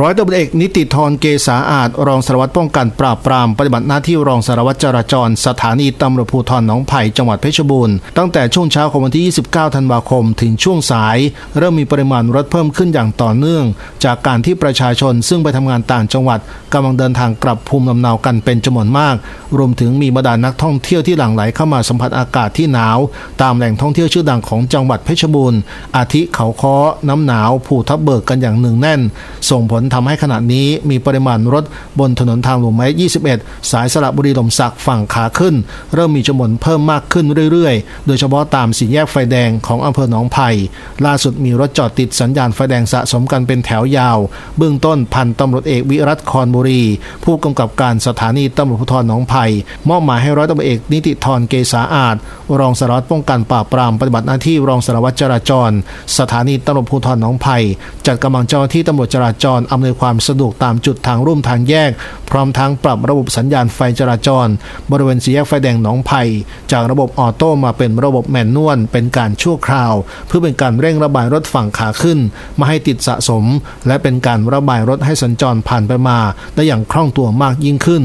ร้อยตำรวจเอกนิติธรเกษาอาจรองสารวัตรป้องกันปราบปรามปฏิบัติหน้าที่รองสารวัตรจราจร สถานีตำรวจภูธรหนองไผ่จังหวัดเพชรบูรณ์ตั้งแต่ช่วงเช้าของวันที่ 29 ธันวาคม ถึงช่วงสาย เริ่มมีปริมาณรถเพิ่มขึ้นอย่างต่อเนื่อง จากการที่ประชาชนซึ่งไปทำงานต่างจังหวัดกำลังเดินทางกลับภูมิลำเนากันเป็นจำนวนมาก รวมถึงมีบรรดานักท่องเที่ยวที่หลั่งไหลเข้ามาสัมผัสอากาศที่หนาว ตามแหล่งท่องเที่ยวชื่อดังของจังหวัดเพชรบูรณ์อาทิเขาค้อน้ำหนาวภูทับเบิกกันอย่างหนึ่งแน่น ส่งผลทำให้ขณะนี้มีปริมาณรถบนถนนทางหลวงหมาย21 สายสระบุรีลมสักฝั่งขาขึ้น เริ่มมีจำนวนเพิ่มมากขึ้นเรื่อยๆ โดยเฉพาะตามสี่แยกไฟแดงของอำเภอหนองไผ่ล่าสุดมีรถจอดติดสัญญาณไฟแดงสะสมกันเป็นแถวยาว เบื้องต้นพันตำรวจเอกวิรัตคอนบุรี ผู้กำกับการสถานีตำรวจภูธรหนองไผ่มอบหมายให้ร้อยตำรวจเอกนิติธรเกษาอาจรองสารวัตรป้องกันปราบปรามปฏิบัติหน้าที่รองสารวัตรจราจร สถานีตำรวจภูธรหนองไผ่จัดกำลังเจ้าหน้าที่ตำรวจจราจรอำนวยความสะดวกตามจุดทางร่วมทางแยก พร้อมทั้งปรับระบบสัญญาณไฟจราจร บริเวณสี่แยกไฟแดงหนองไผ่จากระบบออโต้มาเป็นระบบแมนนวลเป็นการชั่วคราว เพื่อเป็นการเร่งระบายรถฝั่งขาขึ้นไมาให้ติดสะสม และเป็นการระบายรถให้สัญจรผ่านไปมา ได้อย่างคล่องตัวมากยิ่งขึ้น